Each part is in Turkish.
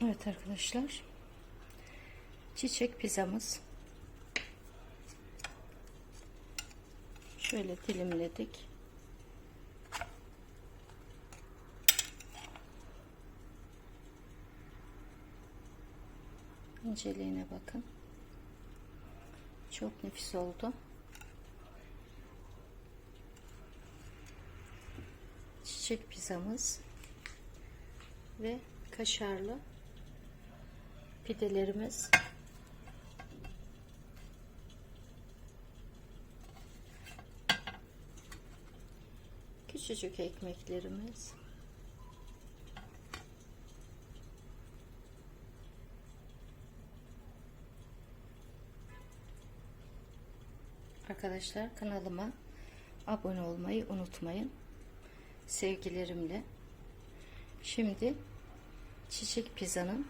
Evet arkadaşlar. Çiçek pizzamız. Şöyle dilimledik. İnceliğine bakın. Çok nefis oldu. Çiçek pizzamız ve kaşarlı pidelerimiz. Küçücük ekmeklerimiz. Arkadaşlar kanalıma abone olmayı unutmayın. Sevgilerimle. Şimdi çiçek pizzanın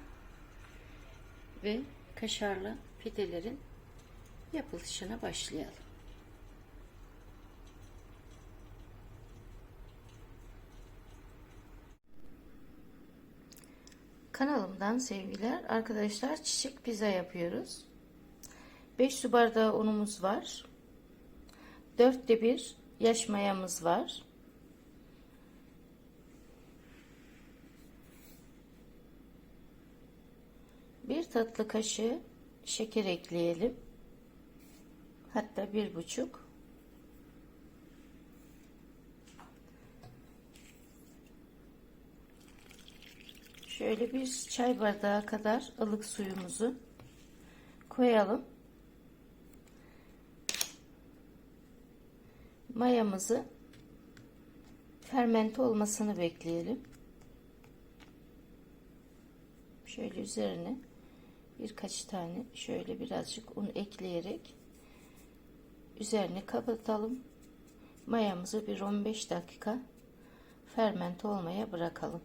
ve kaşarlı pidelerin yapılışına başlayalım. Kanalımdan sevgiler. Arkadaşlar çiçek pizza yapıyoruz. 5 su bardağı unumuz var. 4'te 1 yaş mayamız var. Bir tatlı kaşığı şeker ekleyelim. Hatta bir buçuk. Şöyle bir çay bardağı kadar ılık suyumuzu koyalım. Mayamızı fermente olmasını bekleyelim. Şöyle üzerine birkaç tane şöyle birazcık un ekleyerek üzerine kapatalım. Mayamızı bir 15 dakika fermente olmaya bırakalım.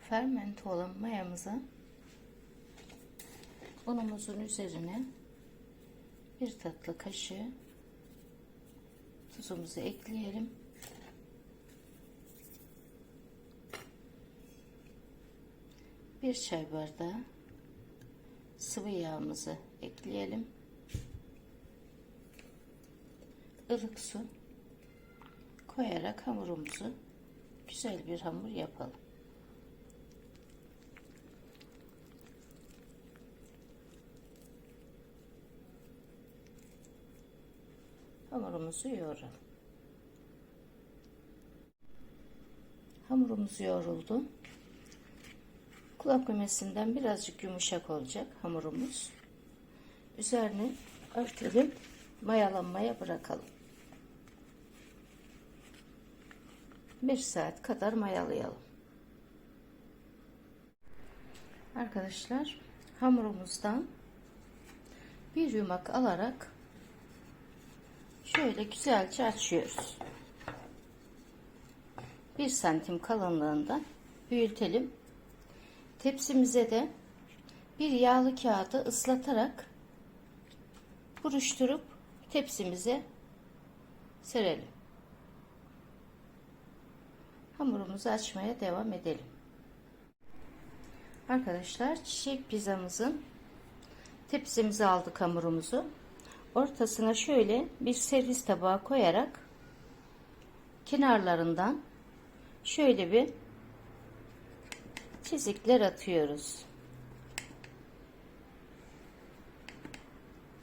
Fermente olan mayamızı unumuzun üzerine bir tatlı kaşığı tuzumuzu ekleyelim. Bir çay bardağı sıvı yağımızı ekleyelim. ılık su koyarak hamurumuzu güzel bir hamur yapalım. Hamurumuzu yoğuralım. Hamurumuz yoğruldu. Kulak memesinden birazcık yumuşak olacak hamurumuz. Üzerine örtelim, mayalanmaya bırakalım. Bir saat kadar mayalayalım. Arkadaşlar hamurumuzdan bir yumak alarak şöyle güzelce açıyoruz. Bir santim kalınlığında büyütelim. Tepsimize de bir yağlı kağıdı ıslatarak buruşturup tepsimize serelim. Hamurumuzu açmaya devam edelim. Arkadaşlar çiçek pizzamızın tepsimize aldık hamurumuzu ortasına şöyle bir servis tabağı koyarak kenarlarından şöyle bir çizikler atıyoruz.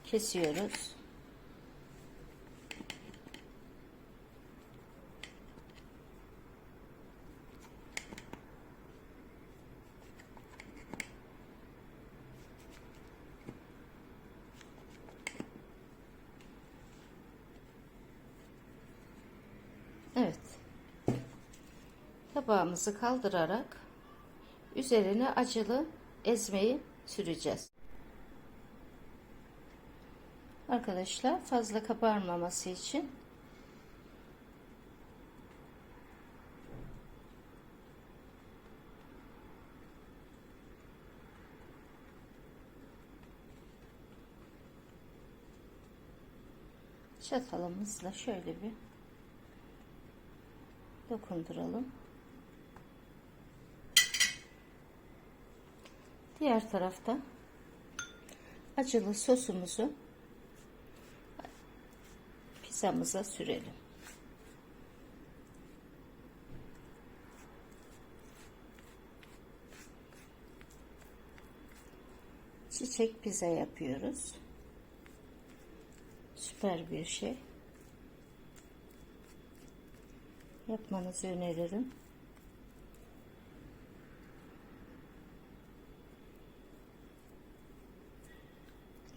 Kesiyoruz. Evet. Tabağımızı kaldırarak üzerine acılı ezmeyi süreceğiz. Arkadaşlar fazla kabarmaması için Çatalımızla şöyle bir dokunduralım. Diğer tarafta acılı sosumuzu pizzamıza sürelim. Çiçek pizza yapıyoruz. Süper bir şey. Yapmanızı öneririm.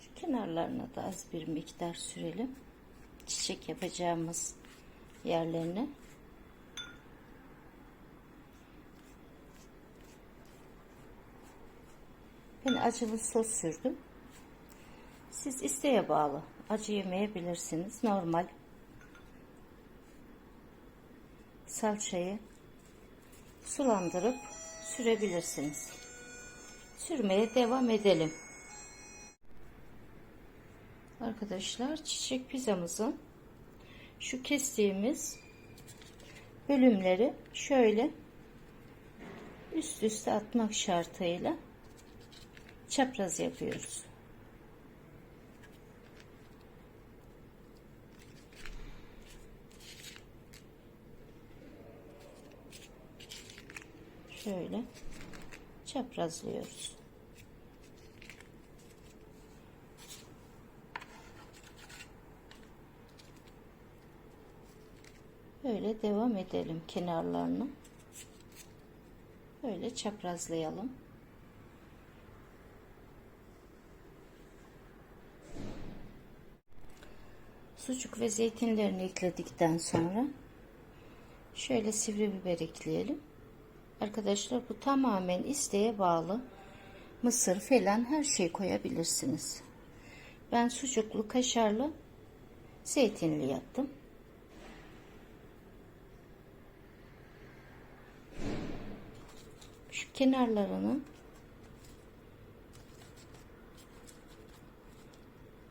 Şu kenarlarına da az bir miktar sürelim. Çiçek yapacağımız yerlerine. Ben acılı sos sürdüm. Siz isteğe bağlı. Acı yemeyebilirsiniz. Normal salçayı sulandırıp sürebilirsiniz. Sürmeye devam edelim. Arkadaşlar çiçek pizzamızın şu kestiğimiz bölümleri şöyle üst üste atmak şartıyla çapraz yapıyoruz. Şöyle çaprazlıyoruz. Böyle devam edelim kenarlarını. Böyle çaprazlayalım. Sucuk ve zeytinlerini ekledikten sonra şöyle sivri biber ekleyelim. Arkadaşlar bu tamamen isteğe bağlı. Mısır falan her şey koyabilirsiniz. Ben sucuklu, kaşarlı, zeytinli yaptım. Şu kenarlarını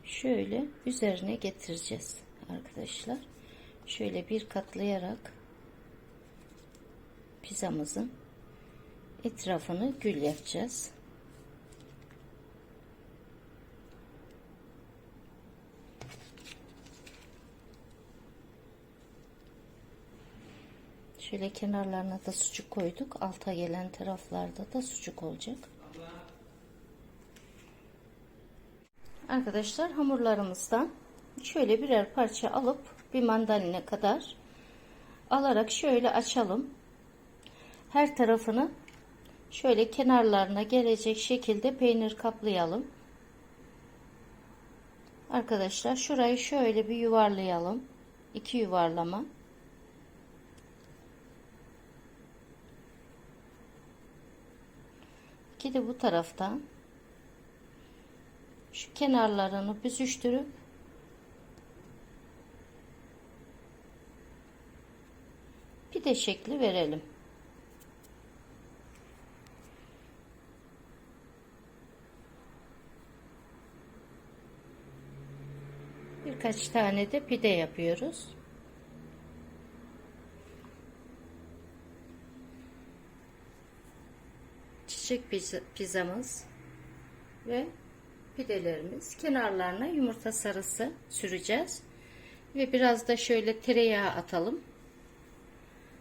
şöyle üzerine getireceğiz arkadaşlar. Şöyle bir katlayarak pizzamızın etrafını gül yapacağız. Şöyle kenarlarına da sucuk koyduk. Alta gelen taraflarda da sucuk olacak. Arkadaşlar hamurlarımızdan şöyle birer parça alıp bir mandalina kadar alarak şöyle açalım. Her tarafını şöyle kenarlarına gelecek şekilde peynir kaplayalım. Arkadaşlar şurayı şöyle bir yuvarlayalım. İki yuvarlama. De bu taraftan şu kenarlarını büzüştürüp pide şekli verelim. Birkaç tane de pide yapıyoruz. Çiçek pizza, pizzamız ve pidelerimiz. Kenarlarına yumurta sarısı süreceğiz. Ve biraz da şöyle tereyağı atalım.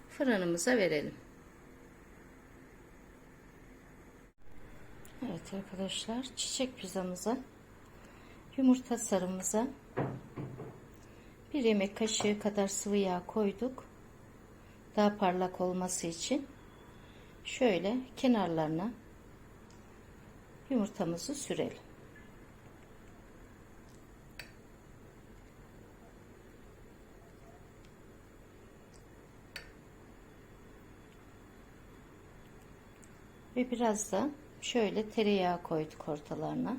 Fırınımıza verelim. Evet arkadaşlar çiçek pizzamıza yumurta sarımıza bir yemek kaşığı kadar sıvı yağ koyduk. Daha parlak olması için şöyle kenarlarına yumurtamızı sürelim. Ve biraz da şöyle tereyağı koyduk ortalarına.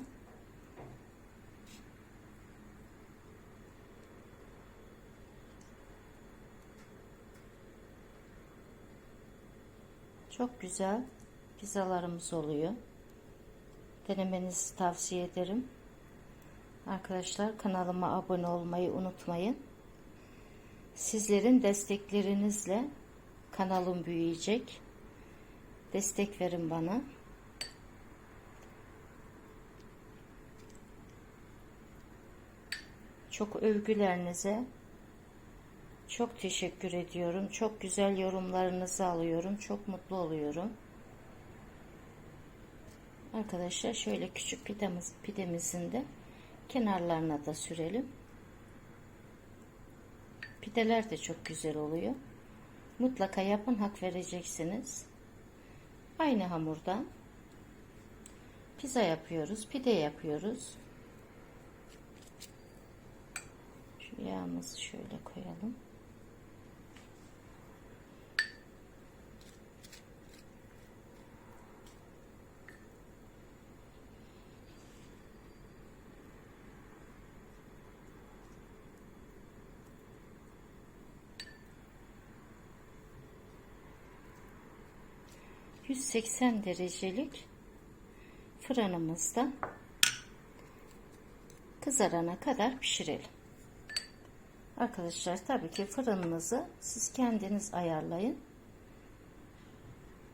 Çok güzel pizzalarımız oluyor. Denemenizi tavsiye ederim. Arkadaşlar kanalıma abone olmayı unutmayın. Sizlerin desteklerinizle kanalım büyüyecek. Destek verin bana. Çok övgülerinize çok teşekkür ediyorum. Çok güzel yorumlarınızı alıyorum. Çok mutlu oluyorum. Arkadaşlar şöyle küçük pidemiz, pidemizin de kenarlarına da sürelim. Pideler de çok güzel oluyor. Mutlaka yapın hak vereceksiniz. Aynı hamurdan pizza yapıyoruz, pide yapıyoruz. Şu yağımızı şöyle koyalım. ...180 derecelik... ...fırınımızda... ...kızarana kadar pişirelim. Arkadaşlar tabii ki fırınınızı siz kendiniz ayarlayın.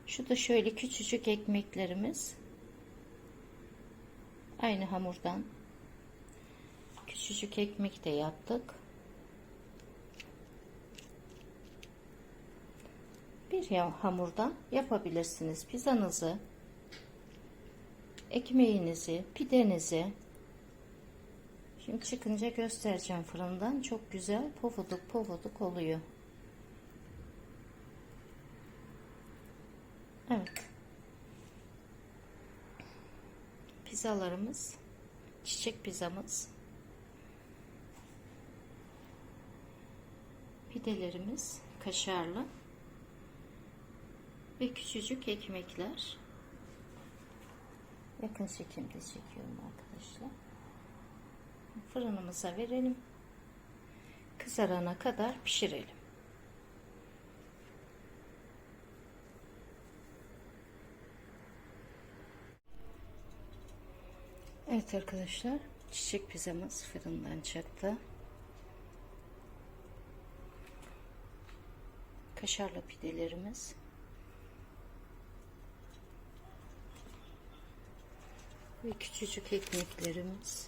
Şu da şöyle küçücük ekmeklerimiz. Aynı hamurdan küçücük ekmek de yaptık. Bir hamurdan yapabilirsiniz pizzanızı, ekmeğinizi, pidenizi, Şimdi çıkınca göstereceğim fırından. Çok güzel pofuduk pofuduk oluyor. Evet. Pizzalarımız, çiçek pizzamız, pidelerimiz kaşarlı ve küçücük ekmekler. Yakın çekimde çekiyorum arkadaşlar fırınımıza verelim. Kızarana kadar pişirelim. Evet arkadaşlar çiçek pizzamız fırından çıktı. Kaşarlı pidelerimiz. Ve küçücük ekmeklerimiz.